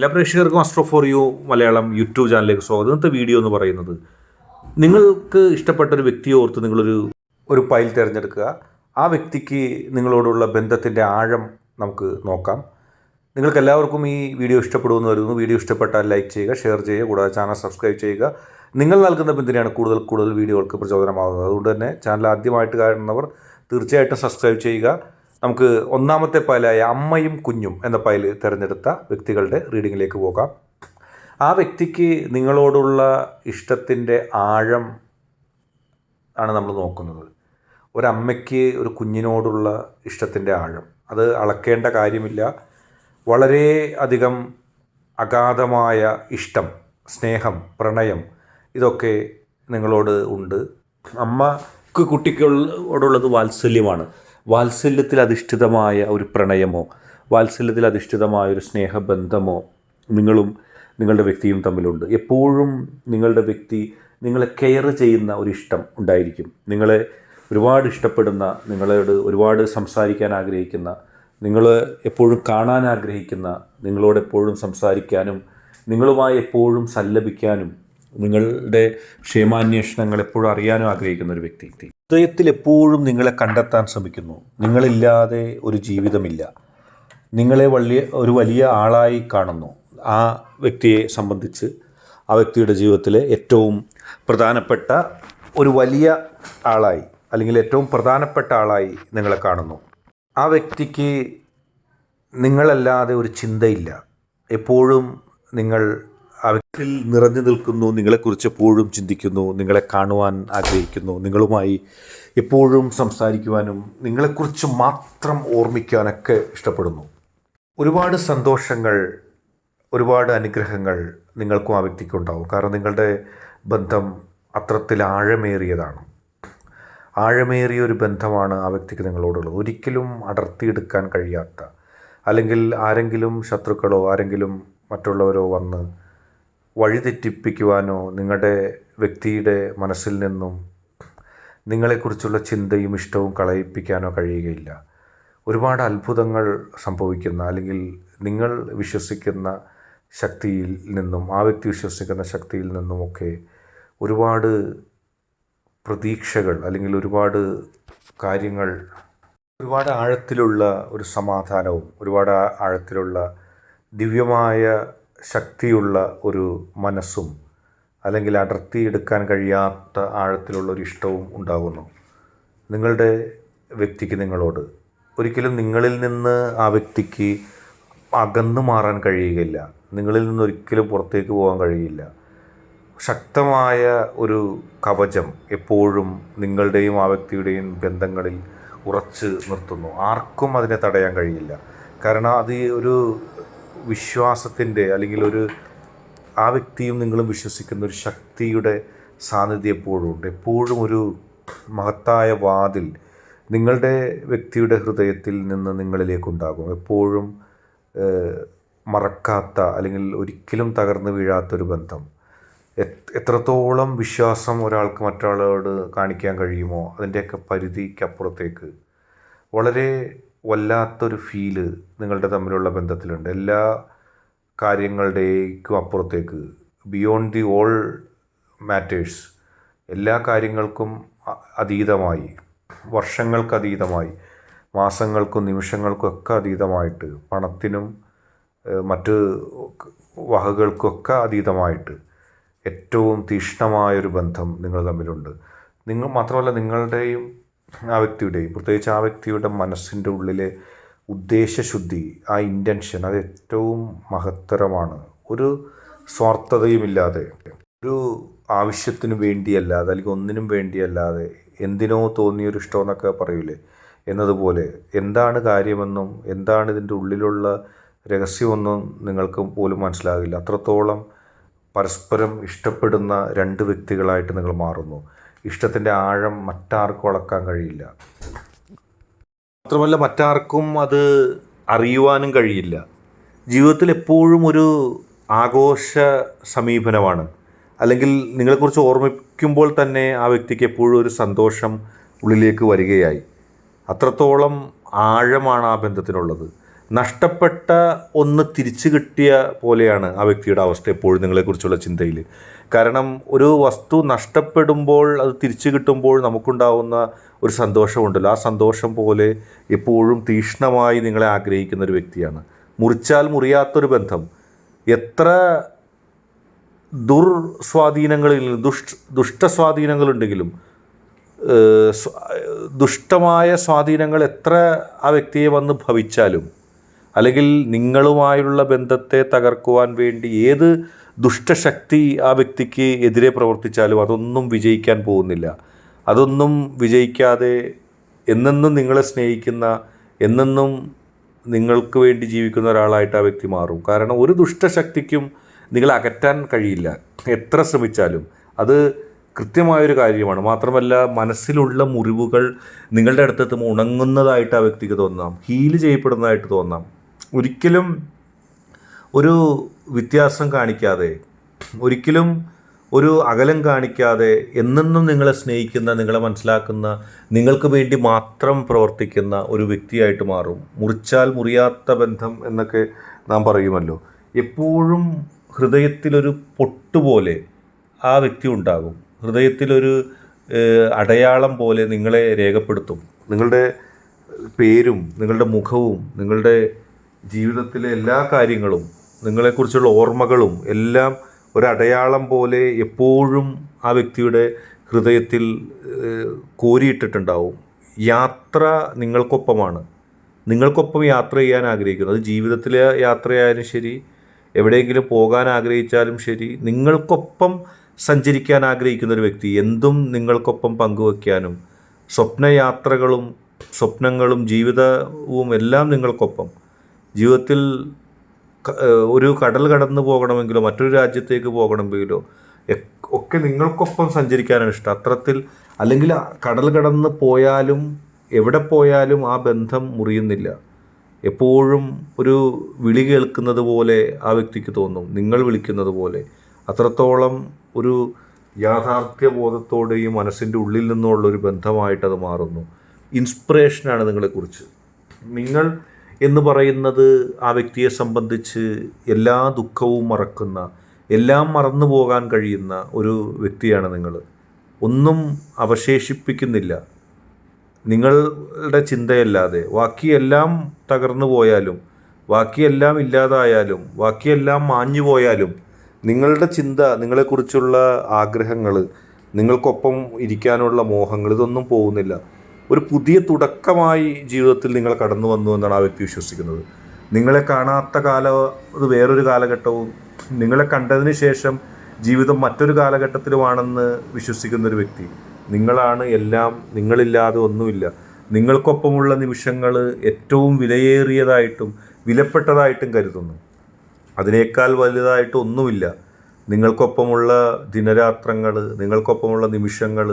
എല്ലാ പ്രേക്ഷകർക്കും astro for you Malayalam YouTube ചാനലിലേക്ക് സ്വാഗതം. ഇന്നത്തെ വീഡിയോ എന്ന് പറയുന്നത് നിങ്ങൾക്ക് ഇഷ്ടപ്പെട്ട ഒരു വ്യക്തിയെ ഓർത്ത് നിങ്ങളൊരു ഒരു ഫയൽ തിരഞ്ഞെടുക്കുക. ആ വ്യക്തിക്ക് നിങ്ങളോടുള്ള ബന്ധത്തിന്റെ ആഴം നമുക്ക് നോക്കാം. നിങ്ങൾക്ക് എല്ലാവർക്കും ഈ വീഡിയോ ഇഷ്ടപ്പെടുമെന്ന് കരുതുന്നു. വീഡിയോ ഇഷ്ടപ്പെട്ടാൽ ലൈക്ക് ചെയ്യുക ഷെയർ ചെയ്യുക കൂടാതെ ചാനൽ സബ്സ്ക്രൈബ് ചെയ്യുക. നിങ്ങൾ നൽകുന്ന പിന്തുണയാണ് കൂടുതൽ കൂടുതൽ വീഡിയോകൾക്ക് പ്രചോദനമാകുന്നത്. അതുകൊണ്ട് തന്നെ ചാനൽ ആദ്യമായിട്ട് കാണുന്നവർ തീർച്ചയായിട്ടും സബ്സ്ക്രൈബ് ചെയ്യുക. നമുക്ക് ഒന്നാമത്തെ പായലായ അമ്മയും കുഞ്ഞും എന്ന പായൽ തിരഞ്ഞെടുത്ത വ്യക്തികളുടെ റീഡിങ്ങിലേക്ക് പോകാം. ആ വ്യക്തിക്ക് നിങ്ങളോടുള്ള ഇഷ്ടത്തിന്റെ ആഴം ആണ് നമ്മൾ നോക്കുന്നത്. ഒരമ്മയ്ക്ക് ഒരു കുഞ്ഞിനോടുള്ള ഇഷ്ടത്തിന്റെ ആഴം. അത് അളക്കേണ്ട കാര്യമില്ല. വളരെ അധികം അഗാധമായ ഇഷ്ടം സ്നേഹം പ്രണയം ഇതൊക്കെ നിങ്ങളോട് ഉണ്ട്. അമ്മയ്ക്ക് കുട്ടികളോടുള്ളത് വാത്സല്യമാണ്. വാത്സല്യത്തിൽ അധിഷ്ഠിതമായ ഒരു പ്രണയമോ വാത്സല്യത്തിൽ അധിഷ്ഠിതമായ ഒരു സ്നേഹബന്ധമോ നിങ്ങളും നിങ്ങളുടെ വ്യക്തിയും തമ്മിലുണ്ട്. എപ്പോഴും നിങ്ങളുടെ വ്യക്തി നിങ്ങളെ കെയർ ചെയ്യുന്ന ഒരു ഇഷ്ടം ഉണ്ടായിരിക്കും. നിങ്ങളെ ഒരുപാട് ഇഷ്ടപ്പെടുന്ന നിങ്ങളോട് ഒരുപാട് സംസാരിക്കാൻ ആഗ്രഹിക്കുന്ന നിങ്ങൾ എപ്പോഴും കാണാൻ ആഗ്രഹിക്കുന്ന നിങ്ങളോട് എപ്പോഴും സംസാരിക്കാനും നിങ്ങളുമായി എപ്പോഴും സല്ലപിക്കാനും നിങ്ങളുടെ ക്ഷേമാന്വേഷണങ്ങൾ എപ്പോഴും അറിയാനും ആഗ്രഹിക്കുന്ന ഒരു വ്യക്തി. ഹൃദയത്തിൽ എപ്പോഴും നിങ്ങളെ കണ്ടെത്താൻ ശ്രമിക്കുന്നു. നിങ്ങളില്ലാതെ ഒരു ജീവിതമില്ല. നിങ്ങളെ വലിയ ഒരു വലിയ ആളായി കാണുന്നു. ആ വ്യക്തിയെ സംബന്ധിച്ച് ആ വ്യക്തിയുടെ ജീവിതത്തിലെ ഏറ്റവും പ്രധാനപ്പെട്ട ഒരു വലിയ ആളായി അല്ലെങ്കിൽ ഏറ്റവും പ്രധാനപ്പെട്ട ആളായി നിങ്ങളെ കാണുന്നു. ആ വ്യക്തിക്ക് നിങ്ങളല്ലാതെ ഒരു ചിന്തയില്ല. എപ്പോഴും നിങ്ങൾ വ്യക്തിയിൽ നിറഞ്ഞു നിൽക്കുന്നു നിങ്ങളെക്കുറിച്ച് എപ്പോഴും ചിന്തിക്കുന്നു നിങ്ങളെ കാണുവാൻ ആഗ്രഹിക്കുന്നു നിങ്ങളുമായി എപ്പോഴും സംസാരിക്കുവാനും നിങ്ങളെക്കുറിച്ച് മാത്രം ഓർമ്മിക്കാനൊക്കെ ഇഷ്ടപ്പെടുന്നു. ഒരുപാട് സന്തോഷങ്ങൾ ഒരുപാട് അനുഗ്രഹങ്ങൾ നിങ്ങൾക്കും ആ വ്യക്തിക്കുണ്ടാവും കാരണം നിങ്ങളുടെ ബന്ധം അത്രത്തിൽ ആഴമേറിയതാണ്. ആഴമേറിയ ഒരു ബന്ധമാണ് ആ വ്യക്തിക്ക് നിങ്ങളോടുള്ളത്. ഒരിക്കലും അടർത്തിയെടുക്കാൻ കഴിയാത്ത അല്ലെങ്കിൽ ആരെങ്കിലും ശത്രുക്കളോ ആരെങ്കിലും മറ്റുള്ളവരോ വന്ന് വഴിതെറ്റിപ്പിക്കുവാനോ നിങ്ങളുടെ വ്യക്തിയുടെ മനസ്സിൽ നിന്നും നിങ്ങളെക്കുറിച്ചുള്ള ചിന്തയും ഇഷ്ടവും കളയിപ്പിക്കാനോ കഴിയുകയില്ല. ഒരുപാട് അത്ഭുതങ്ങൾ സംഭവിക്കുന്ന അല്ലെങ്കിൽ നിങ്ങൾ വിശ്വസിക്കുന്ന ശക്തിയിൽ നിന്നും ആ വ്യക്തി വിശ്വസിക്കുന്ന ശക്തിയിൽ നിന്നുമൊക്കെ ഒരുപാട് പ്രതീക്ഷകൾ അല്ലെങ്കിൽ ഒരുപാട് കാര്യങ്ങൾ ഒരുപാട് ആഴത്തിലുള്ള ഒരു സമാധാനവും ഒരുപാട് ആഴത്തിലുള്ള ദിവ്യമായ ശക്തിയുള്ള ഒരു മനസ്സും അല്ലെങ്കിൽ അടർത്തിയെടുക്കാൻ കഴിയാത്ത ആഴത്തിലുള്ള ഒരു ഇഷ്ടവും ഉണ്ടാകുന്നു. നിങ്ങളുടെ വ്യക്തിക്ക് നിങ്ങളോട്. ഒരിക്കലും നിങ്ങളിൽ നിന്ന് ആ വ്യക്തിക്ക് അകന്നു മാറാൻ കഴിയുകയില്ല. നിങ്ങളിൽ നിന്ന് ഒരിക്കലും പുറത്തേക്ക് പോകാൻ കഴിയില്ല ശക്തമായ ഒരു കവചം എപ്പോഴും നിങ്ങളുടെയും ആ വ്യക്തിയുടെയും ബന്ധങ്ങളിൽ ഉറച്ച് നിർത്തുന്നു. ആർക്കും അതിനെ തടയാൻ കഴിയില്ല. കാരണം അത് ഒരു വിശ്വാസത്തിന്റെ അല്ലെങ്കിൽ ഒരു ആ വ്യക്തിയും നിങ്ങളും വിശ്വസിക്കുന്ന ഒരു ശക്തിയുടെ സാന്നിധ്യം എപ്പോഴും ഉണ്ട് എപ്പോഴും ഒരു മഹത്തായ വാതിൽ നിങ്ങളുടെ വ്യക്തിയുടെ ഹൃദയത്തിൽ നിന്ന് നിങ്ങളിലേക്കുണ്ടാകും എപ്പോഴും മറക്കാത്ത അല്ലെങ്കിൽ ഒരിക്കലും തകർന്നു വീഴാത്തൊരു ബന്ധം. എത്രത്തോളം വിശ്വാസം ഒരാൾക്ക് മറ്റൊരാളോട് കാണിക്കാൻ കഴിയുമോ അതിന്റെയൊക്കെ പരിധിക്കപ്പുറത്തേക്ക്. വളരെ വല്ലാത്തൊരു ഫീൽ നിങ്ങളുടെ തമ്മിലുള്ള ബന്ധത്തിലുണ്ട്. എല്ലാ കാര്യങ്ങളുടേക്കും അപ്പുറത്തേക്ക് ബിയോണ്ട് ദി ഓൾ മാറ്റേഴ്സ് എല്ലാ കാര്യങ്ങൾക്കും അതീതമായി വർഷങ്ങൾക്ക് അതീതമായി മാസങ്ങൾക്കും നിമിഷങ്ങൾക്കും ഒക്കെ അതീതമായിട്ട് പണത്തിനും മറ്റ് വകകൾക്കൊക്കെ അതീതമായിട്ട് ഏറ്റവും തീക്ഷ്ണമായൊരു ബന്ധം നിങ്ങൾ തമ്മിലുണ്ട്. നിങ്ങൾ മാത്രമല്ല നിങ്ങളുടെയും ആ വ്യക്തിയുടെയും പ്രത്യേകിച്ച് ആ വ്യക്തിയുടെ മനസ്സിന്റെ ഉള്ളിലെ ഉദ്ദേശശുദ്ധി ആ ഇന്റൻഷൻ അത് ഏറ്റവും മഹത്തരമാണ്. ഒരു സ്വാർത്ഥതയുമില്ലാതെ ഒരു ആവശ്യത്തിനു വേണ്ടിയല്ലാതെ അല്ലെങ്കിൽ ഒന്നിനും വേണ്ടിയല്ലാതെ എന്തിനോ തോന്നിയൊരു ഇഷ്ടമെന്നൊക്കെ പറയൂലേ? എന്നതുപോലെ എന്താണ് കാര്യമെന്നും എന്താണ് ഇതിന്റെ ഉള്ളിലുള്ള രഹസ്യമൊന്നും നിങ്ങൾക്ക് പോലും മനസ്സിലാകില്ല. അത്രത്തോളം പരസ്പരം ഇഷ്ടപ്പെടുന്ന രണ്ട് വ്യക്തികളായിട്ട് നിങ്ങൾ മാറുന്നു. ഇഷ്ടത്തിന്റെ ആഴം മറ്റാർക്കും അളക്കാൻ കഴിയില്ല. മാത്രമല്ല മറ്റാർക്കും അത് അറിയുവാനും കഴിയില്ല. ജീവിതത്തിൽ എപ്പോഴും ഒരു ആഘോഷ സമീപനമാണ്. അല്ലെങ്കിൽ നിങ്ങളെക്കുറിച്ച് ഓർമ്മിക്കുമ്പോൾ തന്നെ ആ വ്യക്തിക്ക് എപ്പോഴും ഒരു സന്തോഷം ഉള്ളിലേക്ക് വരികയായി. അത്രത്തോളം ആഴമാണ് ആ ബന്ധത്തിനുള്ളത്. നഷ്ടപ്പെട്ട ഒന്ന് തിരിച്ചു കിട്ടിയ പോലെയാണ് ആ വ്യക്തിയുടെ അവസ്ഥ എപ്പോഴും നിങ്ങളെക്കുറിച്ചുള്ള ചിന്തയിൽ. കാരണം ഒരു വസ്തു നഷ്ടപ്പെടുമ്പോൾ അത് തിരിച്ചു കിട്ടുമ്പോൾ നമുക്കുണ്ടാവുന്ന ഒരു സന്തോഷമുണ്ടല്ലോ. ആ സന്തോഷം പോലെ എപ്പോഴും തീക്ഷ്ണമായി നിങ്ങളെ ആഗ്രഹിക്കുന്ന ഒരു വ്യക്തിയാണ്. മുറിച്ചാൽ മുറിയാത്തൊരു ബന്ധം. എത്ര ദുർസ്വാധീനങ്ങളിൽ ദുഷ്ട ദുഷ്ടസ്വാധീനങ്ങളുണ്ടെങ്കിലും ദുഷ്ടമായ സ്വാധീനങ്ങൾ എത്ര ആ വ്യക്തിയെ വന്ന് ഭവിച്ചാലും അല്ലെങ്കിൽ നിങ്ങളുമായുള്ള ബന്ധത്തെ തകർക്കുവാൻ വേണ്ടി ഏത് ദുഷ്ടശക്തി ആ വ്യക്തിക്ക് എതിരെ പ്രവർത്തിച്ചാലും അതൊന്നും വിജയിക്കാൻ പോകുന്നില്ല. അതൊന്നും വിജയിക്കാതെ എന്നെന്നും നിങ്ങളെ സ്നേഹിക്കുന്ന എന്നെന്നും നിങ്ങൾക്ക് വേണ്ടി ജീവിക്കുന്ന ഒരാളായിട്ട് ആ വ്യക്തി മാറും. കാരണം ഒരു ദുഷ്ടശക്തിക്കും നിങ്ങളെ അകറ്റാൻ കഴിയില്ല. എത്ര ശ്രമിച്ചാലും അത് കൃത്യമായൊരു കാര്യമാണ്. മാത്രമല്ല മനസ്സിലുള്ള മുറിവുകൾ നിങ്ങളുടെ അടുത്തെത്തുമ്പോൾ ഉണങ്ങുന്നതായിട്ട് ആ വ്യക്തിക്ക് തോന്നാം. ഹീൽ ചെയ്യപ്പെടുന്നതായിട്ട് തോന്നാം. ഒരിക്കലും ഒരു വ്യത്യാസം കാണിക്കാതെ ഒരിക്കലും ഒരു അകലം കാണിക്കാതെ എന്നെന്നും നിങ്ങളെ സ്നേഹിക്കുന്ന നിങ്ങളെ മനസ്സിലാക്കുന്ന നിങ്ങൾക്ക് വേണ്ടി മാത്രം പ്രവർത്തിക്കുന്ന ഒരു വ്യക്തിയായിട്ട് മാറും. മുറിച്ചാൽ മുറിയാത്ത ബന്ധം എന്നൊക്കെ നാം പറയുമല്ലോ. എപ്പോഴും ഹൃദയത്തിലൊരു പൊട്ടുപോലെ ആ വ്യക്തി ഉണ്ടാകും. ഹൃദയത്തിലൊരു അടയാളം പോലെ നിങ്ങളെ രേഖപ്പെടുത്തും. നിങ്ങളുടെ പേരും നിങ്ങളുടെ മുഖവും നിങ്ങളുടെ ജീവിതത്തിലെ എല്ലാ കാര്യങ്ങളും നിങ്ങളെക്കുറിച്ചുള്ള ഓർമ്മകളും എല്ലാം ഒരടയാളം പോലെ എപ്പോഴും ആ വ്യക്തിയുടെ ഹൃദയത്തിൽ കോരിയിട്ടിട്ടുണ്ടാവും. യാത്ര നിങ്ങൾക്കൊപ്പമാണ്. നിങ്ങൾക്കൊപ്പം യാത്ര ചെയ്യാൻ ആഗ്രഹിക്കുന്നു. അത് ജീവിതത്തിലെ യാത്രയായാലും ശരി എവിടെയെങ്കിലും പോകാൻ ആഗ്രഹിച്ചാലും ശരി നിങ്ങൾക്കൊപ്പം സഞ്ചരിക്കാൻ ആഗ്രഹിക്കുന്ന ഒരു വ്യക്തി എന്തും നിങ്ങൾക്കൊപ്പം പങ്കുവയ്ക്കാനും സ്വപ്നയാത്രകളും സ്വപ്നങ്ങളും ജീവിതവും എല്ലാം നിങ്ങൾക്കൊപ്പം. ജീവിതത്തിൽ ഒരു കടൽ കടന്നു പോകണമെങ്കിലോ മറ്റൊരു രാജ്യത്തേക്ക് പോകണമെങ്കിലോ ഒക്കെ നിങ്ങൾക്കൊപ്പം സഞ്ചരിക്കാനാണ് ഇഷ്ടം. അത്രത്തിൽ അല്ലെങ്കിൽ കടൽ കടന്ന് പോയാലും എവിടെ പോയാലും ആ ബന്ധം മുറിയുന്നില്ല. എപ്പോഴും ഒരു വിളി കേൾക്കുന്നത് പോലെ ആ വ്യക്തിക്ക് തോന്നും നിങ്ങൾ വിളിക്കുന്നത് പോലെ. അത്രത്തോളം ഒരു യാഥാർത്ഥ്യ ബോധത്തോടെയും മനസ്സിന്റെ ഉള്ളിൽ നിന്നുള്ള ഒരു ബന്ധമായിട്ട് അത് മാറുന്നു. ഇൻസ്പിറേഷനാണ് നിങ്ങളെക്കുറിച്ച്. നിങ്ങൾ എന്ന് പറയുന്നത് ആ വ്യക്തിയെ സംബന്ധിച്ച് എല്ലാ ദുഃഖവും മറക്കുന്ന എല്ലാം മറന്നു പോകാൻ കഴിയുന്ന ഒരു വ്യക്തിയാണ് നിങ്ങൾ. ഒന്നും അവശേഷിപ്പിക്കുന്നില്ല. നിങ്ങളുടെ ചിന്തയല്ലാതെ ബാക്കിയെല്ലാം തകർന്നു പോയാലും ബാക്കിയെല്ലാം ഇല്ലാതായാലും ബാക്കിയെല്ലാം മാഞ്ഞു പോയാലും നിങ്ങളുടെ ചിന്ത നിങ്ങളെക്കുറിച്ചുള്ള ആഗ്രഹങ്ങൾ നിങ്ങൾക്കൊപ്പം ഇരിക്കാനുള്ള മോഹങ്ങൾ ഇതൊന്നും പോകുന്നില്ല. ഒരു പുതിയ തുടക്കമായി ജീവിതത്തിൽ നിങ്ങൾ കടന്നു വന്നു എന്നാണ് ആ വ്യക്തി വിശ്വസിക്കുന്നത്. നിങ്ങളെ കാണാത്ത കാലം അത് വേറൊരു കാലഘട്ടവും നിങ്ങളെ കണ്ടതിന് ശേഷം ജീവിതം മറ്റൊരു കാലഘട്ടത്തിലുമാണെന്ന് വിശ്വസിക്കുന്ന ഒരു വ്യക്തി. നിങ്ങളാണ് എല്ലാം നിങ്ങളില്ലാതെ ഒന്നുമില്ല. നിങ്ങൾക്കൊപ്പമുള്ള നിമിഷങ്ങൾ ഏറ്റവും വിലയേറിയതായിട്ടും വിലപ്പെട്ടതായിട്ടും കരുതുന്നു. അതിനേക്കാൾ വലുതായിട്ട് ഒന്നുമില്ല. നിങ്ങൾക്കൊപ്പമുള്ള ദിനരാത്രങ്ങൾ നിങ്ങൾക്കൊപ്പമുള്ള നിമിഷങ്ങൾ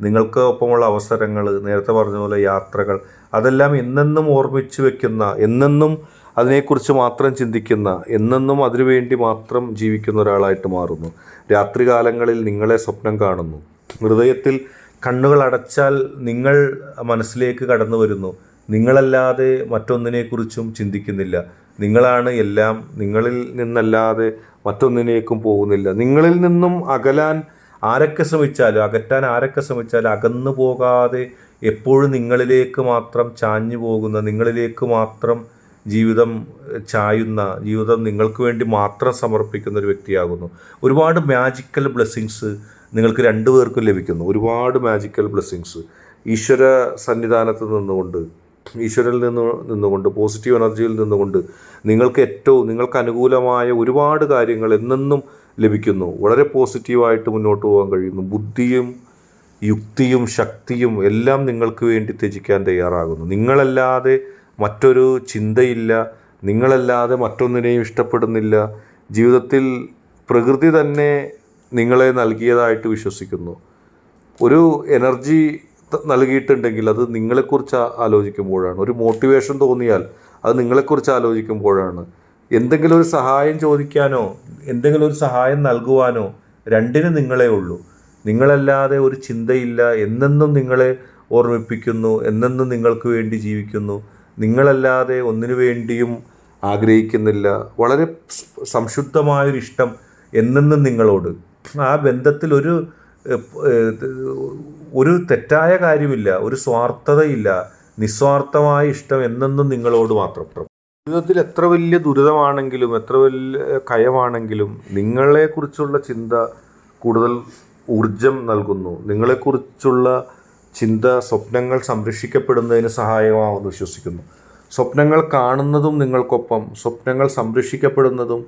നിങ്ങൾക്ക് ഒപ്പമുള്ള അവസരങ്ങൾ നേരത്തെ പറഞ്ഞ പോലെ യാത്രകൾ അതെല്ലാം എന്നെന്നും ഓർമ്മിച്ച് വെക്കുന്ന എന്നെന്നും അതിനെക്കുറിച്ച് മാത്രം ചിന്തിക്കുന്ന എന്നെന്നും അതിനുവേണ്ടി മാത്രം ജീവിക്കുന്ന ഒരാളായിട്ട് മാറുന്നു. രാത്രികാലങ്ങളിൽ നിങ്ങളെ സ്വപ്നം കാണുന്നു. ഹൃദയത്തിൽ കണ്ണുകൾ അടച്ചാൽ നിങ്ങൾ മനസ്സിലേക്ക് കടന്നു വരുന്നു. നിങ്ങളല്ലാതെ മറ്റൊന്നിനെക്കുറിച്ചും ചിന്തിക്കുന്നില്ല. നിങ്ങളാണ് എല്ലാം നിങ്ങളിൽ നിന്നല്ലാതെ മറ്റൊന്നിനേക്കും പോകുന്നില്ല. നിങ്ങളിൽ നിന്നും അകലാൻ ആരൊക്കെ ശ്രമിച്ചാലും അകറ്റാൻ ആരൊക്കെ ശ്രമിച്ചാലും അകന്നു പോകാതെ എപ്പോഴും നിങ്ങളിലേക്ക് മാത്രം ചാഞ്ഞു പോകുന്ന നിങ്ങളിലേക്ക് മാത്രം ജീവിതം ചായുന്ന ജീവിതം നിങ്ങൾക്ക് വേണ്ടി മാത്രം സമർപ്പിക്കുന്ന ഒരു വ്യക്തിയാകുന്നു. ഒരുപാട് മാജിക്കൽ ബ്ലെസ്സിങ്സ് നിങ്ങൾക്ക് രണ്ടു പേർക്കും ലഭിക്കുന്നു. ഒരുപാട് മാജിക്കൽ ബ്ലെസ്സിങ്സ് ഈശ്വര സന്നിധാനത്ത് നിന്നുകൊണ്ട് ഈശ്വരിൽ നിന്ന് നിന്നുകൊണ്ട് പോസിറ്റീവ് എനർജിയിൽ നിന്നുകൊണ്ട് നിങ്ങൾക്ക് ഏറ്റവും നിങ്ങൾക്ക് അനുകൂലമായ ഒരുപാട് കാര്യങ്ങൾ എന്നെന്നും ലഭിക്കുന്നു. വളരെ പോസിറ്റീവായിട്ട് മുന്നോട്ട് പോകാൻ കഴിയുന്നു. ബുദ്ധിയും യുക്തിയും ശക്തിയും എല്ലാം നിങ്ങൾക്ക് വേണ്ടി ത്യജിക്കാൻ തയ്യാറാകുന്നു. നിങ്ങളല്ലാതെ മറ്റൊരു ചിന്തയില്ല. നിങ്ങളല്ലാതെ മറ്റൊന്നിനെയും ഇഷ്ടപ്പെടുന്നില്ല. ജീവിതത്തിൽ പ്രകൃതി തന്നെ നിങ്ങളെ നൽകിയതായിട്ട് വിശ്വസിക്കുന്നു. ഒരു എനർജി നൽകിയിട്ടുണ്ടെങ്കിൽ അത് നിങ്ങളെക്കുറിച്ച് ആലോചിക്കുമ്പോഴാണ്. ഒരു മോട്ടിവേഷൻ തോന്നിയാൽ അത് നിങ്ങളെക്കുറിച്ച് ആലോചിക്കുമ്പോഴാണ്. എന്തെങ്കിലും ഒരു സഹായം ചോദിക്കാനോ എന്തെങ്കിലും ഒരു സഹായം നൽകുവാനോ രണ്ടിനും നിങ്ങളെ ഉള്ളൂ. നിങ്ങളല്ലാതെ ഒരു ചിന്തയില്ല. എന്നെന്നും നിങ്ങളെ ഓർമ്മിപ്പിക്കുന്നു. എന്നെന്നും നിങ്ങൾക്ക് വേണ്ടി ജീവിക്കുന്നു. നിങ്ങളല്ലാതെ ഒന്നിനു വേണ്ടിയും ആഗ്രഹിക്കുന്നില്ല. വളരെ സംശുദ്ധമായൊരു ഇഷ്ടം എന്നെന്നും നിങ്ങളോട്. ആ ബന്ധത്തിൽ ഒരു ഒരു തെറ്റായ കാര്യമില്ല. ഒരു സ്വാർത്ഥതയില്ല. നിസ്വാർത്ഥമായ ഇഷ്ടം എന്നെന്നും നിങ്ങളോട് മാത്രം. ജീവിതത്തിൽ എത്ര വലിയ ദുരിതമാണെങ്കിലും എത്ര വലിയ കയമാണെങ്കിലും നിങ്ങളെക്കുറിച്ചുള്ള ചിന്ത കൂടുതൽ ഊർജം നൽകുന്നു. നിങ്ങളെക്കുറിച്ചുള്ള ചിന്ത സ്വപ്നങ്ങൾ സംരക്ഷിക്കപ്പെടുന്നതിന് സഹായമാവുമെന്ന് വിശ്വസിക്കുന്നു. സ്വപ്നങ്ങൾ കാണുന്നതും നിങ്ങൾക്കൊപ്പം സ്വപ്നങ്ങൾ സംരക്ഷിക്കപ്പെടുന്നതും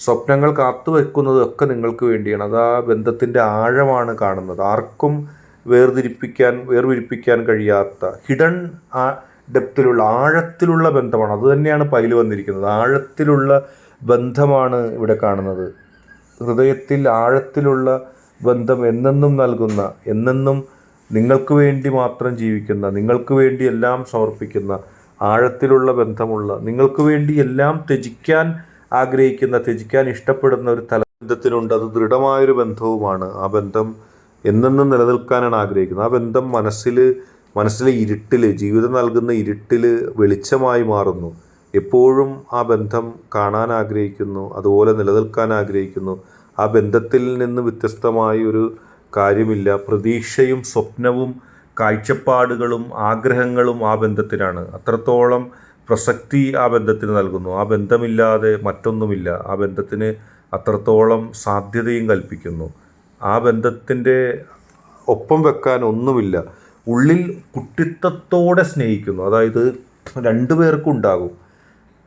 സ്വപ്നങ്ങൾ കാത്തുവെക്കുന്നതും ഒക്കെ നിങ്ങൾക്ക് വേണ്ടിയാണ്. അത് ആ ബന്ധത്തിന്റെ ആഴമാണ് കാണുന്നത്. ആർക്കും വേർതിരിപ്പിക്കാൻ വേർവിരിപ്പിക്കാൻ കഴിയാത്ത ഹിഡൻ ഡെപ്തിലുള്ള ആഴത്തിലുള്ള ബന്ധമാണ്. അത് തന്നെയാണ് പൈൽ വന്നിരിക്കുന്നത്. ആഴത്തിലുള്ള ബന്ധമാണ് ഇവിടെ കാണുന്നത്. ഹൃദയത്തിൽ ആഴത്തിലുള്ള ബന്ധം എന്നെന്നും നൽകുന്ന എന്നെന്നും നിങ്ങൾക്ക് വേണ്ടി മാത്രം ജീവിക്കുന്ന നിങ്ങൾക്ക് വേണ്ടി എല്ലാം സമർപ്പിക്കുന്ന ആഴത്തിലുള്ള ബന്ധമുള്ള നിങ്ങൾക്ക് വേണ്ടി എല്ലാം ത്യജിക്കാൻ ആഗ്രഹിക്കുന്ന ത്യജിക്കാൻ ഇഷ്ടപ്പെടുന്ന ഒരു തല ബന്ധത്തിനുണ്ട്. അത് ദൃഢമായൊരു ബന്ധവുമാണ്. ആ ബന്ധം എന്നെന്നും നിലനിൽക്കാനാണ് ആഗ്രഹിക്കുന്നത്. ആ ബന്ധം മനസ്സിൽ മനസ്സിലെ ഇരുട്ടിൽ ജീവിതം നൽകുന്ന ഇരുട്ടിൽ വെളിച്ചമായി മാറുന്നു. എപ്പോഴും ആ ബന്ധം കാണാൻ ആഗ്രഹിക്കുന്നു അതുപോലെ നിലനിൽക്കാൻ ആഗ്രഹിക്കുന്നു. ആ ബന്ധത്തിൽ നിന്ന് വ്യത്യസ്തമായ ഒരു കാര്യമില്ല. പ്രതീക്ഷയും സ്വപ്നവും കാഴ്ചപ്പാടുകളും ആഗ്രഹങ്ങളും ആ ബന്ധത്തിനാണ് അത്രത്തോളം പ്രസക്തി ആ ബന്ധത്തിന് നൽകുന്നു. ആ ബന്ധമില്ലാതെ മറ്റൊന്നുമില്ല. ആ ബന്ധത്തിന് അത്രത്തോളം സാധ്യതയും കൽപ്പിക്കുന്നു. ആ ബന്ധത്തിന്റെ ഒപ്പം വെക്കാൻ ഒന്നുമില്ല. ഉള്ളിൽ കുട്ടിത്തത്തോടെ സ്നേഹിക്കുന്നു. അതായത് രണ്ടു പേർക്കും ഉണ്ടാകും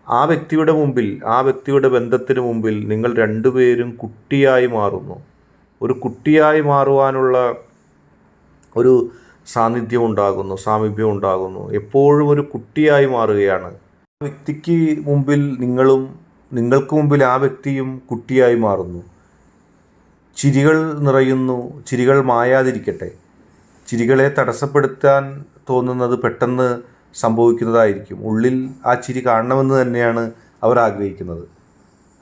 ആ വ്യക്തിയുടെ മുമ്പിൽ ആ വ്യക്തിയുടെ ബന്ധത്തിന് മുമ്പിൽ നിങ്ങൾ രണ്ടുപേരും കുട്ടിയായി മാറുന്നു. ഒരു കുട്ടിയായി മാറുവാനുള്ള ഒരു സാന്നിധ്യം ഉണ്ടാകുന്നു സാമീപ്യം ഉണ്ടാകുന്നു. എപ്പോഴും ഒരു കുട്ടിയായി മാറുകയാണ്. വ്യക്തിക്ക് മുമ്പിൽ നിങ്ങളും നിങ്ങൾക്ക് മുമ്പിൽ ആ വ്യക്തിയും കുട്ടിയായി മാറുന്നു. ചിരികൾ നിറയുന്നു ചിരികൾ മായാതിരിക്കട്ടെ. ചിരികളെ തടസ്സപ്പെടുത്താൻ തോന്നുന്നത് പെട്ടെന്ന് സംഭവിക്കുന്നതായിരിക്കും. ഉള്ളിൽ ആ ചിരി കാണണമെന്ന് തന്നെയാണ് അവർ ആഗ്രഹിക്കുന്നത്.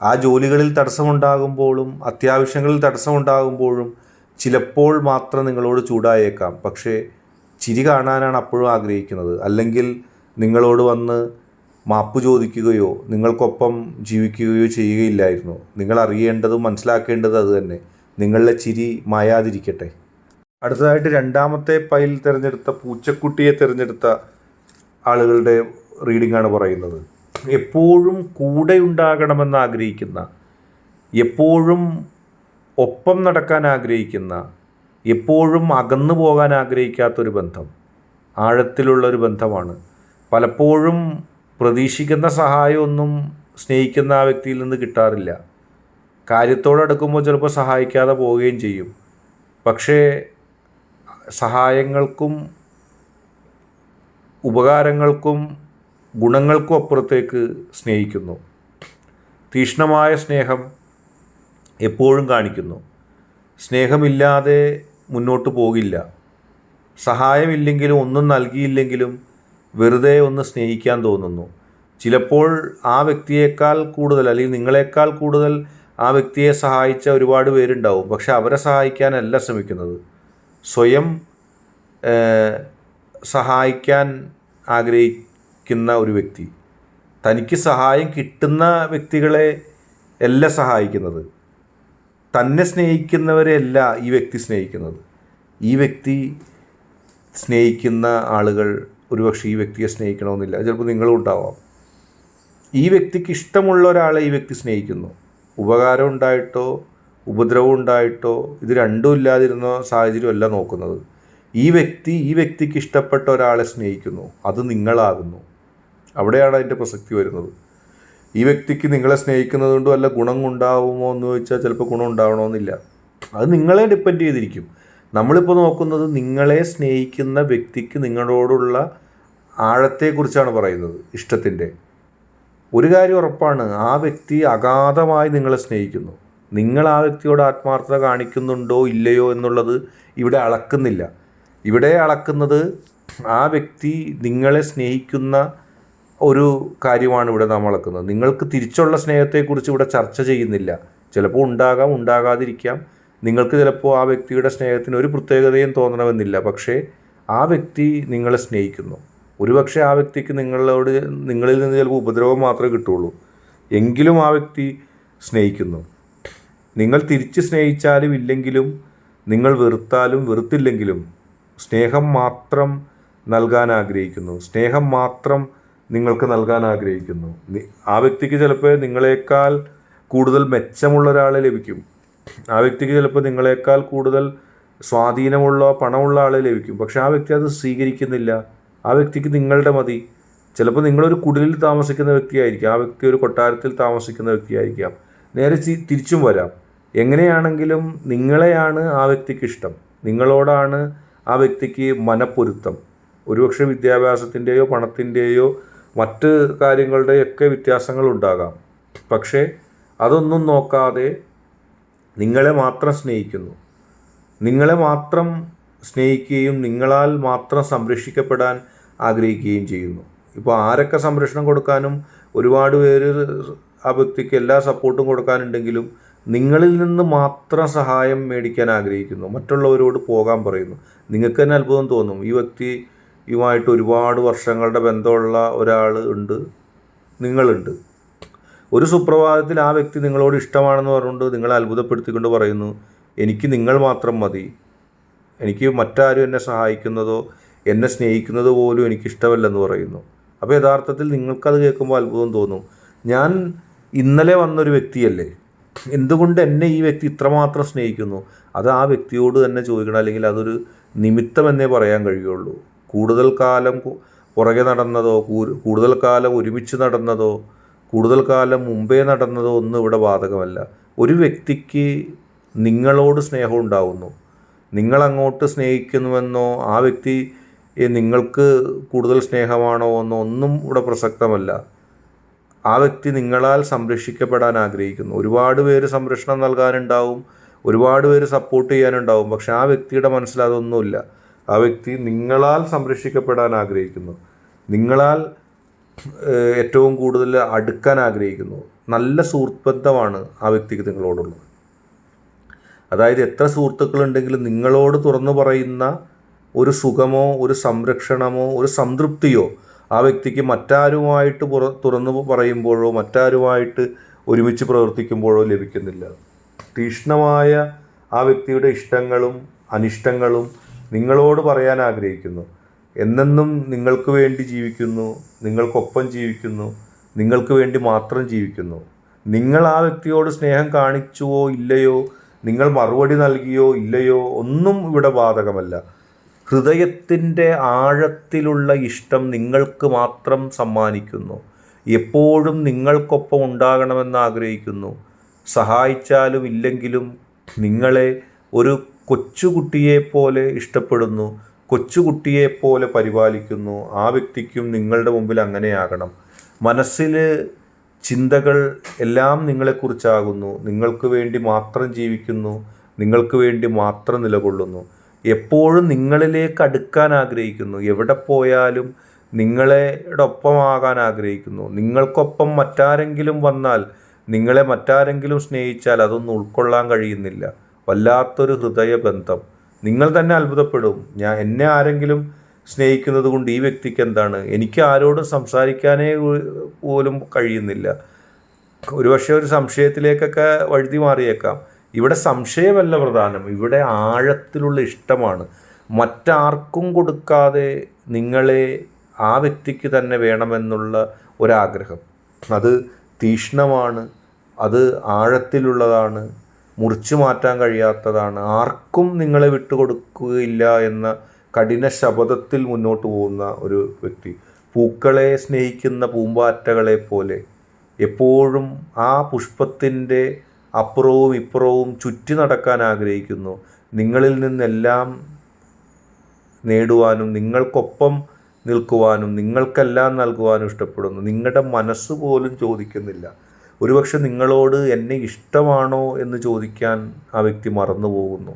ആ ജോലികളിൽ തടസ്സമുണ്ടാകുമ്പോഴും അത്യാവശ്യങ്ങളിൽ തടസ്സമുണ്ടാകുമ്പോഴും ചിലപ്പോൾ മാത്രം നിങ്ങളോട് ചൂടായേക്കാം. പക്ഷേ ചിരി കാണാനാണ് അപ്പോഴും ആഗ്രഹിക്കുന്നത്. അല്ലെങ്കിൽ നിങ്ങളോട് വന്ന് മാപ്പ് ചോദിക്കുകയോ നിങ്ങൾക്കൊപ്പം ജീവിക്കുകയോ ചെയ്യുകയില്ലായിരുന്നു. നിങ്ങൾ അറിയേണ്ടതും മനസ്സിലാക്കേണ്ടതും അതുതന്നെ നിങ്ങളുടെ ചിരി മായാതിരിക്കട്ടെ. അടുത്തതായിട്ട് രണ്ടാമത്തെ പൈൽ തിരഞ്ഞെടുത്ത പൂച്ചക്കുട്ടിയെ തിരഞ്ഞെടുത്ത ആളുകളുടെ റീഡിംഗ് ആണ് പറയുന്നത്. എപ്പോഴും കൂടെ ഉണ്ടാകണമെന്ന് ആഗ്രഹിക്കുന്ന എപ്പോഴും ഒപ്പം നടക്കാൻ ആഗ്രഹിക്കുന്ന എപ്പോഴും അകന്നു പോകാൻ ആഗ്രഹിക്കാത്തൊരു ബന്ധം ആഴത്തിലുള്ളൊരു ബന്ധമാണ്. പലപ്പോഴും പ്രതീക്ഷിക്കുന്ന സഹായമൊന്നും സ്നേഹിക്കുന്ന ആ വ്യക്തിയിൽ നിന്ന് കിട്ടാറില്ല. കാര്യത്തോടടുക്കുമ്പോൾ ചിലപ്പോൾ സഹായിക്കാതെ പോവുകയും ചെയ്യും. പക്ഷേ സഹായങ്ങൾക്കും ഉപകാരങ്ങൾക്കും ഗുണങ്ങൾക്കും അപ്പുറത്തേക്ക് സ്നേഹിക്കുന്നു. തീഷ്ണമായ സ്നേഹം എപ്പോഴും കാണിക്കുന്നു. സ്നേഹമില്ലാതെ മുന്നോട്ട് പോകില്ല. സഹായമില്ലെങ്കിലും ഒന്നും നൽകിയില്ലെങ്കിലും വെറുതെ ഒന്ന് സ്നേഹിക്കാൻ തോന്നുന്നു. ചിലപ്പോൾ ആ വ്യക്തിയേക്കാൾ കൂടുതൽ അല്ലെങ്കിൽ നിങ്ങളെക്കാൾ കൂടുതൽ ആ വ്യക്തിയെ സഹായിച്ച ഒരുപാട് പേരുണ്ടാവും. പക്ഷെ അവരെ സഹായിക്കാനല്ല ശ്രമിക്കുന്നത്. സ്വയം സഹായിക്കാൻ ആഗ്രഹിക്കുന്ന ഒരു വ്യക്തി. തനിക്ക് സഹായം കിട്ടുന്ന വ്യക്തികളെ അല്ല സഹായിക്കുന്നത്. തന്നെ സ്നേഹിക്കുന്നവരെയല്ല ഈ വ്യക്തി സ്നേഹിക്കുന്നത്. ഈ വ്യക്തി സ്നേഹിക്കുന്ന ആളുകൾ ഒരുപക്ഷെ ഈ വ്യക്തിയെ സ്നേഹിക്കണമെന്നില്ല. ചിലപ്പോൾ നിങ്ങളും ഉണ്ടാവാം. ഈ വ്യക്തിക്ക് ഇഷ്ടമുള്ള ഒരാളെ ഈ വ്യക്തി സ്നേഹിക്കുന്നു. ഉപകാരം ഉണ്ടായിട്ടോ ഉപദ്രവം ഉണ്ടായിട്ടോ ഇത് രണ്ടും ഇല്ലാതിരുന്ന സാഹചര്യമല്ല നോക്കുന്നത്. ഈ വ്യക്തി ഈ വ്യക്തിക്ക് ഇഷ്ടപ്പെട്ട ഒരാളെ സ്നേഹിക്കുന്നു. അത് നിങ്ങളാകുന്നു. അവിടെയാണ് അതിന്റെ പ്രസക്തി വരുന്നത്. ഈ വ്യക്തിക്ക് നിങ്ങളെ സ്നേഹിക്കുന്നത് കൊണ്ട് വല്ല ഗുണം ഉണ്ടാവുമോ എന്ന് ചോദിച്ചാൽ ചിലപ്പോൾ ഗുണം ഉണ്ടാവണമെന്നില്ല. അത് നിങ്ങളെ ഡിപ്പെൻഡ് ചെയ്തിരിക്കും. നമ്മളിപ്പോൾ നോക്കുന്നത് നിങ്ങളെ സ്നേഹിക്കുന്ന വ്യക്തിക്ക് നിങ്ങളോടുള്ള ആഴത്തെക്കുറിച്ചാണ് പറയുന്നത് ഇഷ്ടത്തിന്റെ. ഒരു കാര്യം ഉറപ്പാണ് ആ വ്യക്തി അഗാധമായി നിങ്ങളെ സ്നേഹിക്കുന്നു. നിങ്ങൾ ആ വ്യക്തിയോട് ആത്മാർത്ഥത കാണിക്കുന്നുണ്ടോ ഇല്ലയോ എന്നുള്ളത് ഇവിടെ അളക്കുന്നില്ല. ഇവിടെ അളക്കുന്നത് ആ വ്യക്തി നിങ്ങളെ സ്നേഹിക്കുന്ന ഒരു കാര്യമാണ് ഇവിടെ നാം അളക്കുന്നത്. നിങ്ങൾക്ക് തിരിച്ചുള്ള സ്നേഹത്തെക്കുറിച്ച് ഇവിടെ ചർച്ച ചെയ്യുന്നില്ല. ചിലപ്പോൾ ഉണ്ടാകാം ഉണ്ടാകാതിരിക്കാം. നിങ്ങൾക്ക് ചിലപ്പോൾ ആ വ്യക്തിയുടെ സ്നേഹത്തിന് ഒരു പ്രത്യേകതയും തോന്നണമെന്നില്ല. പക്ഷേ ആ വ്യക്തി നിങ്ങളെ സ്നേഹിക്കുന്നു. ഒരുപക്ഷെ ആ വ്യക്തിക്ക് നിങ്ങളോട് നിങ്ങളിൽ നിന്ന് ചിലപ്പോൾ ഉപദ്രവം മാത്രമേ കിട്ടുള്ളൂ എങ്കിലും ആ വ്യക്തി സ്നേഹിക്കുന്നു. നിങ്ങൾ തിരിച്ച് സ്നേഹിച്ചാലും ഇല്ലെങ്കിലും നിങ്ങൾ വെറുത്താലും വെറുത്തില്ലെങ്കിലും സ്നേഹം മാത്രം നൽകാൻ ആഗ്രഹിക്കുന്നു. സ്നേഹം മാത്രം നിങ്ങൾക്ക് നൽകാൻ ആഗ്രഹിക്കുന്നു. ആ വ്യക്തിക്ക് ചിലപ്പോൾ നിങ്ങളെക്കാൾ കൂടുതൽ മെച്ചമുള്ള ഒരാളെ ലഭിക്കും. ആ വ്യക്തിക്ക് ചിലപ്പോൾ നിങ്ങളെക്കാൾ കൂടുതൽ സ്വാധീനമുള്ള പണമുള്ള ആളെ ലഭിക്കും. പക്ഷെ ആ വ്യക്തി അത് സ്വീകരിക്കുന്നില്ല. ആ വ്യക്തിക്ക് നിങ്ങളുടെ മതി. ചിലപ്പോൾ നിങ്ങളൊരു കുടിലിൽ താമസിക്കുന്ന വ്യക്തിയായിരിക്കാം. ആ വ്യക്തി ഒരു കൊട്ടാരത്തിൽ താമസിക്കുന്ന വ്യക്തിയായിരിക്കാം. നേരെ തിരിച്ചും വരാം. എങ്ങനെയാണെങ്കിലും നിങ്ങളെയാണ് ആ വ്യക്തിക്ക് ഇഷ്ടം. നിങ്ങളോടാണ് ആ വ്യക്തിക്ക് മനപ്പൊരുത്തം. ഒരുപക്ഷെ വിദ്യാഭ്യാസത്തിന്റെയോ പണത്തിന്റെയോ മറ്റ് കാര്യങ്ങളുടെയൊക്കെ വ്യത്യാസങ്ങളുണ്ടാകാം പക്ഷേ അതൊന്നും നോക്കാതെ നിങ്ങളെ മാത്രം സ്നേഹിക്കുന്നു. നിങ്ങളെ മാത്രം സ്നേഹിക്കുകയും നിങ്ങളാൽ മാത്രം സംരക്ഷിക്കപ്പെടാൻ ആഗ്രഹിക്കുകയും ചെയ്യുന്നു. ഇപ്പോൾ ആരൊക്കെ സംരക്ഷണം കൊടുക്കാനും ഒരുപാട് പേര് ആ വ്യക്തിക്ക് എല്ലാ സപ്പോർട്ടും കൊടുക്കാനുണ്ടെങ്കിലും നിങ്ങളിൽ നിന്ന് മാത്രം സഹായം മേടിക്കാൻ ആഗ്രഹിക്കുന്നു. മറ്റുള്ളവരോട് പോകാൻ പറയുന്നു. നിങ്ങൾക്ക് തന്നെ അത്ഭുതം തോന്നും. ഈ വ്യക്തിയുമായിട്ട് ഒരുപാട് വർഷങ്ങളുടെ ബന്ധമുള്ള ഒരാൾ ഉണ്ട്. നിങ്ങളുണ്ട്. ഒരു സുപ്രഭാതത്തിൽ ആ വ്യക്തി നിങ്ങളോട് ഇഷ്ടമാണെന്ന് പറഞ്ഞുകൊണ്ട് നിങ്ങളെ അത്ഭുതപ്പെടുത്തിക്കൊണ്ട് പറയുന്നു എനിക്ക് നിങ്ങൾ മാത്രം മതി. എനിക്ക് മറ്റാരും എന്നെ സഹായിക്കുന്നതോ എന്നെ സ്നേഹിക്കുന്നതോ പോലും എനിക്കിഷ്ടമല്ലെന്ന് പറയുന്നു. അപ്പോൾ യഥാർത്ഥത്തിൽ നിങ്ങൾക്കത് കേൾക്കുമ്പോൾ അത്ഭുതം തോന്നും. ഞാൻ ഇന്നലെ വന്നൊരു വ്യക്തിയല്ലേ? എന്തുകൊണ്ട് എന്നെ ഈ വ്യക്തി ഇത്രമാത്രം സ്നേഹിക്കുന്നു? അത് ആ വ്യക്തിയോട് തന്നെ ചോദിക്കണം. അല്ലെങ്കിൽ അതൊരു നിമിത്തം എന്നേ പറയാൻ കഴിയുള്ളൂ. കൂടുതൽ കാലം പുറകെ നടന്നതോ കൂടുതൽ കാലം ഒരുമിച്ച് നടന്നതോ കൂടുതൽ കാലം മുമ്പേ നടന്നതോ ഒന്നും ഇവിടെ ബാധകമല്ല. ഒരു വ്യക്തിക്ക് നിങ്ങളോട് സ്നേഹം ഉണ്ടാകുന്നു നിങ്ങളങ്ങോട്ട് സ്നേഹിക്കുന്നുവെന്നോ ആ വ്യക്തി നിങ്ങൾക്ക് കൂടുതൽ സ്നേഹമാണോ എന്നോ ഒന്നും ഇവിടെ പ്രസക്തമല്ല. ആ വ്യക്തി നിങ്ങളാൽ സംരക്ഷിക്കപ്പെടാൻ ആഗ്രഹിക്കുന്നു. ഒരുപാട് പേര് സംരക്ഷണം നൽകാനുണ്ടാവും ഒരുപാട് പേര് സപ്പോർട്ട് ചെയ്യാനുണ്ടാവും പക്ഷെ ആ വ്യക്തിയുടെ മനസ്സിൽ അതൊന്നുമില്ല. ആ വ്യക്തി നിങ്ങളാൽ സംരക്ഷിക്കപ്പെടാൻ ആഗ്രഹിക്കുന്നു. നിങ്ങളാൽ ഏറ്റവും കൂടുതൽ അടുക്കാൻ ആഗ്രഹിക്കുന്നു. നല്ല സുഹൃത്ത് ബന്ധമാണ് ആ വ്യക്തിക്ക് നിങ്ങളോടുള്ളത്. അതായത് എത്ര സുഹൃത്തുക്കളുണ്ടെങ്കിലും നിങ്ങളോട് തുറന്നു പറയുന്ന ഒരു സുഖമോ ഒരു സംരക്ഷണമോ ഒരു സംതൃപ്തിയോ ആ വ്യക്തിക്ക് മറ്റാരുമായിട്ട് പുറ തുറന്നു പറയുമ്പോഴോ മറ്റാരുമായിട്ട് ഒരുമിച്ച് പ്രവർത്തിക്കുമ്പോഴോ ലഭിക്കുന്നില്ല. തീഷ്ണമായ ആ വ്യക്തിയുടെ ഇഷ്ടങ്ങളും അനിഷ്ടങ്ങളും നിങ്ങളോട് പറയാൻ ആഗ്രഹിക്കുന്നു. എന്നെന്നും നിങ്ങൾക്ക് വേണ്ടി ജീവിക്കുന്നു നിങ്ങൾക്കൊപ്പം ജീവിക്കുന്നു നിങ്ങൾക്ക് വേണ്ടി മാത്രം ജീവിക്കുന്നു. നിങ്ങൾ ആ വ്യക്തിയോട് സ്നേഹം കാണിച്ചുവോ ഇല്ലയോ നിങ്ങൾ മറുപടി നൽകിയോ ഇല്ലയോ ഒന്നും ഇവിടെ ബാധകമല്ല. ഹൃദയത്തിന്റെ ആഴത്തിലുള്ള ഇഷ്ടം നിങ്ങൾക്ക് മാത്രം സമ്മാനിക്കുന്നു. എപ്പോഴും നിങ്ങൾക്കൊപ്പം ഉണ്ടാകണമെന്ന് ആഗ്രഹിക്കുന്നു. സഹായിച്ചാലും ഇല്ലെങ്കിലും നിങ്ങളെ ഒരു കൊച്ചുകുട്ടിയെപ്പോലെ ഇഷ്ടപ്പെടുന്നു കൊച്ചുകുട്ടിയെപ്പോലെ പരിപാലിക്കുന്നു. ആ വ്യക്തിക്കും നിങ്ങളുടെ മുമ്പിൽ അങ്ങനെയാകണം. മനസ്സിൽ ചിന്തകൾ എല്ലാം നിങ്ങളെക്കുറിച്ചാകുന്നു. നിങ്ങൾക്ക് വേണ്ടി മാത്രം ജീവിക്കുന്നു നിങ്ങൾക്ക് വേണ്ടി മാത്രം നിലകൊള്ളുന്നു. എപ്പോഴും നിങ്ങളിലേക്ക് അടുക്കാൻ ആഗ്രഹിക്കുന്നു. എവിടെ പോയാലും നിങ്ങളുടെ ഒപ്പമാകാൻ ആഗ്രഹിക്കുന്നു. നിങ്ങൾക്കൊപ്പം മറ്റാരെങ്കിലും വന്നാൽ നിങ്ങളെ മറ്റാരെങ്കിലും സ്നേഹിച്ചാൽ അതൊന്നും ഉൾക്കൊള്ളാൻ കഴിയുന്നില്ല. വല്ലാത്തൊരു ഹൃദയബന്ധം. നിങ്ങൾ തന്നെ അത്ഭുതപ്പെടും. ഞാൻ എന്നെ ആരെങ്കിലും സ്നേഹിക്കുന്നത് കൊണ്ട് ഈ വ്യക്തിക്ക് എന്താണ്? എനിക്ക് ആരോടും സംസാരിക്കാനേ പോലും കഴിയുന്നില്ല. ഒരുപക്ഷെ ഒരു സംശയത്തിലേക്കൊക്കെ വഴുതി മാറിയേക്കാം. ഇവിടെ സംശയമല്ല പ്രധാനം. ഇവിടെ ആഴത്തിലുള്ള ഇഷ്ടമാണ്. മറ്റാർക്കും കൊടുക്കാതെ നിങ്ങളെ ആ വ്യക്തിക്ക് തന്നെ വേണമെന്നുള്ള ഒരാഗ്രഹം. അത് തീഷ്ണമാണ് അത് ആഴത്തിലുള്ളതാണ് മുറിച്ചു മാറ്റാൻ കഴിയാത്തതാണ്. ആർക്കും നിങ്ങളെ വിട്ടുകൊടുക്കുകയില്ല എന്ന കഠിന ശപഥത്തിൽ മുന്നോട്ട് പോകുന്ന ഒരു വ്യക്തി. പൂക്കളെ സ്നേഹിക്കുന്ന പൂമ്പാറ്റകളെ പോലെ എപ്പോഴും ആ പുഷ്പത്തിന്റെ അപ്പുറവും ഇപ്പുറവും ചുറ്റി നടക്കാൻ ആഗ്രഹിക്കുന്നു. നിങ്ങളിൽ നിന്നെല്ലാം നേടുവാനും നിങ്ങൾക്കൊപ്പം നിൽക്കുവാനും നിങ്ങൾക്കെല്ലാം നൽകുവാനും ഇഷ്ടപ്പെടുന്നു. നിങ്ങളുടെ മനസ്സ് പോലും ചോദിക്കുന്നില്ല. ഒരുപക്ഷെ നിങ്ങളോട് എന്നെ ഇഷ്ടമാണോ എന്ന് ചോദിക്കാൻ ആ വ്യക്തി മറന്നു പോകുന്നു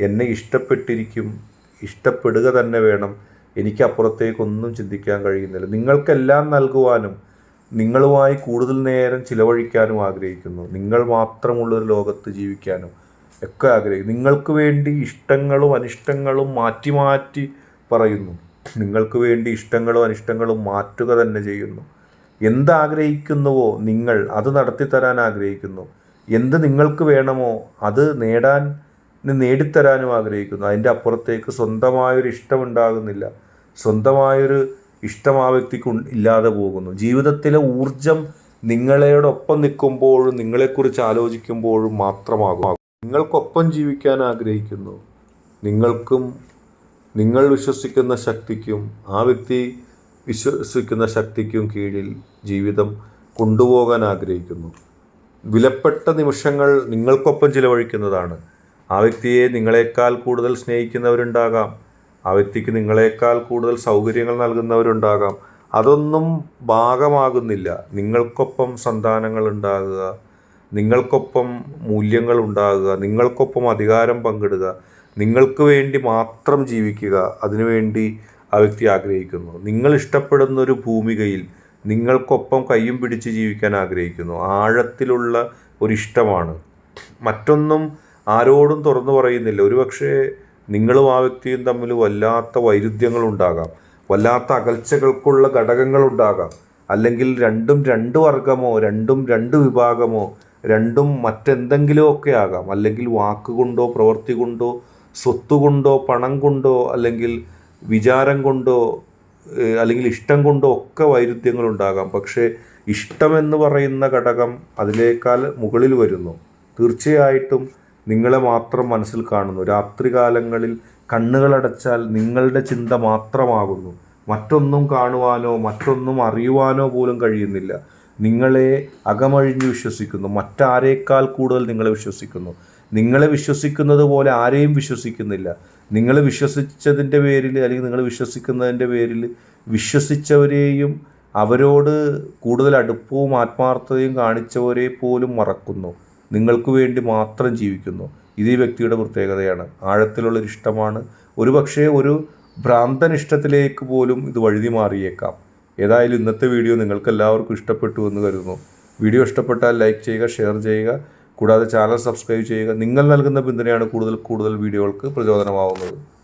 എന്നെ ഇഷ്ടപ്പെട്ടിരിക്കും. ഇഷ്ടപ്പെടുക തന്നെ വേണം. എനിക്കപ്പുറത്തേക്കൊന്നും ചിന്തിക്കാൻ കഴിയുന്നില്ല. നിങ്ങൾക്കെല്ലാം നൽകുവാനും നിങ്ങളുമായി കൂടുതൽ നേരം ചിലവഴിക്കാനും ആഗ്രഹിക്കുന്നു. നിങ്ങൾ മാത്രമുള്ളൊരു ലോകത്ത് ജീവിക്കാനും ഒക്കെ ആഗ്രഹിക്കുന്നു നിങ്ങൾക്ക് വേണ്ടി ഇഷ്ടങ്ങളും അനിഷ്ടങ്ങളും മാറ്റി മാറ്റി പറയുന്നു. നിങ്ങൾക്ക് വേണ്ടി ഇഷ്ടങ്ങളും അനിഷ്ടങ്ങളും മാറ്റുക തന്നെ ചെയ്യുന്നു. എന്താഗ്രഹിക്കുന്നുവോ നിങ്ങൾ അത് നടത്തിത്തരാൻ ആഗ്രഹിക്കുന്നു. എന്ത് നിങ്ങൾക്ക് വേണമോ അത് നേടാൻ നേടിത്തരാനും ആഗ്രഹിക്കുന്നു. അതിന്റെ അപ്പുറത്തേക്ക് സ്വന്തമായൊരു ഇഷ്ടമുണ്ടാകുന്നില്ല. സ്വന്തമായൊരു ഇഷ്ടം ആ വ്യക്തിക്ക് ഇല്ലാതെ പോകുന്നു. ജീവിതത്തിലെ ഊർജം നിങ്ങളോടൊപ്പം നിൽക്കുമ്പോഴും നിങ്ങളെക്കുറിച്ച് ആലോചിക്കുമ്പോഴും മാത്രമാകും. നിങ്ങൾക്കൊപ്പം ജീവിക്കാൻ ആഗ്രഹിക്കുന്നു. നിങ്ങൾക്കും നിങ്ങൾ വിശ്വസിക്കുന്ന ശക്തിക്കും ആ വ്യക്തി വിശ്വസിക്കുന്ന ശക്തിക്കും കീഴിൽ ജീവിതം കൊണ്ടുപോകാൻ ആഗ്രഹിക്കുന്നു. വിലപ്പെട്ട നിമിഷങ്ങൾ നിങ്ങൾക്കൊപ്പം ചിലവഴിക്കുന്നതാണ്. ആ വ്യക്തിയെ നിങ്ങളെക്കാൾ കൂടുതൽ സ്നേഹിക്കുന്നവരുണ്ടാകാം. ആ വ്യക്തിക്ക് നിങ്ങളെക്കാൾ കൂടുതൽ സൗകര്യങ്ങൾ നൽകുന്നവരുണ്ടാകാം. അതൊന്നും ഭാഗമാകുന്നില്ല. നിങ്ങൾക്കൊപ്പം സന്താനങ്ങൾ ഉണ്ടാകുക നിങ്ങൾക്കൊപ്പം മൂല്യങ്ങൾ ഉണ്ടാകുക നിങ്ങൾക്കൊപ്പം അധികാരം പങ്കിടുക നിങ്ങൾക്ക് വേണ്ടി മാത്രം ജീവിക്കുക അതിനുവേണ്ടി ആ വ്യക്തി ആഗ്രഹിക്കുന്നു. നിങ്ങൾ ഇഷ്ടപ്പെടുന്ന ഒരു ഭൂമികയിൽ നിങ്ങൾക്കൊപ്പം കയ്യും പിടിച്ച് ജീവിക്കാൻ ആഗ്രഹിക്കുന്നു. ആഴത്തിലുള്ള ഒരിഷ്ടമാണ്. മറ്റൊന്നും ആരോടും തുറന്നു പറയുന്നില്ല. ഒരുപക്ഷെ നിങ്ങളും ആ വ്യക്തിയും തമ്മിൽ വല്ലാത്ത വൈരുദ്ധ്യങ്ങളുണ്ടാകാം. വല്ലാത്ത അകൽച്ചകൾക്കുള്ള ഘടകങ്ങളുണ്ടാകാം. അല്ലെങ്കിൽ രണ്ടും രണ്ട് വർഗമോ രണ്ടും രണ്ട് വിഭാഗമോ രണ്ടും മറ്റെന്തെങ്കിലുമൊക്കെ ആകാം. അല്ലെങ്കിൽ വാക്കുകൊണ്ടോ പ്രവൃത്തി കൊണ്ടോ സ്വത്ത് കൊണ്ടോ പണം കൊണ്ടോ അല്ലെങ്കിൽ വിചാരം കൊണ്ടോ അല്ലെങ്കിൽ ഇഷ്ടം കൊണ്ടോ ഒക്കെ വൈരുദ്ധ്യങ്ങളുണ്ടാകാം. പക്ഷേ ഇഷ്ടമെന്ന് പറയുന്ന ഘടകം അതിനേക്കാൾ മുകളിൽ വരുന്നു. തീർച്ചയായിട്ടും നിങ്ങളെ മാത്രം മനസ്സിൽ കാണുന്നു. രാത്രികാലങ്ങളിൽ കണ്ണുകളടച്ചാൽ നിങ്ങളുടെ ചിന്ത മാത്രമാകുന്നു. മറ്റൊന്നും കാണുവാനോ മറ്റൊന്നും അറിയുവാനോ പോലും കഴിയുന്നില്ല. നിങ്ങളെ അകമഴിഞ്ഞ് വിശ്വസിക്കുന്നു. മറ്റാരേക്കാൾ കൂടുതൽ നിങ്ങളെ വിശ്വസിക്കുന്നു. നിങ്ങളെ വിശ്വസിക്കുന്നത് പോലെ ആരെയും വിശ്വസിക്കുന്നില്ല. നിങ്ങൾ വിശ്വസിച്ചതിന്റെ പേരിൽ അല്ലെങ്കിൽ നിങ്ങൾ വിശ്വസിക്കുന്നതിന്റെ പേരിൽ വിശ്വസിച്ചവരെയും അവരോട് കൂടുതൽ അടുപ്പവും ആത്മാർത്ഥതയും കാണിച്ചവരെ പോലും മറക്കുന്നു. നിങ്ങൾക്ക് വേണ്ടി മാത്രം ജീവിക്കുന്നു. ഇത് ഈ വ്യക്തിയുടെ പ്രത്യേകതയാണ്. ആഴത്തിലുള്ളൊരു ഇഷ്ടമാണ്. ഒരു ഭ്രാന്തൻ ഇഷ്ടത്തിലേക്ക് പോലും ഇത് വഴുതി മാറിയേക്കാം. ഏതായാലും ഇന്നത്തെ വീഡിയോ നിങ്ങൾക്ക് എല്ലാവർക്കും ഇഷ്ടപ്പെട്ടു എന്ന് കരുതുന്നു. വീഡിയോ ഇഷ്ടപ്പെട്ടാൽ ലൈക്ക് ചെയ്യുക ഷെയർ ചെയ്യുക. കൂടാതെ ചാനൽ സബ്സ്ക്രൈബ് ചെയ്യുക. നിങ്ങൾ നൽകുന്ന പിന്തുണയാണ് കൂടുതൽ കൂടുതൽ വീഡിയോകൾക്ക് പ്രചോദനമാവുന്നത്.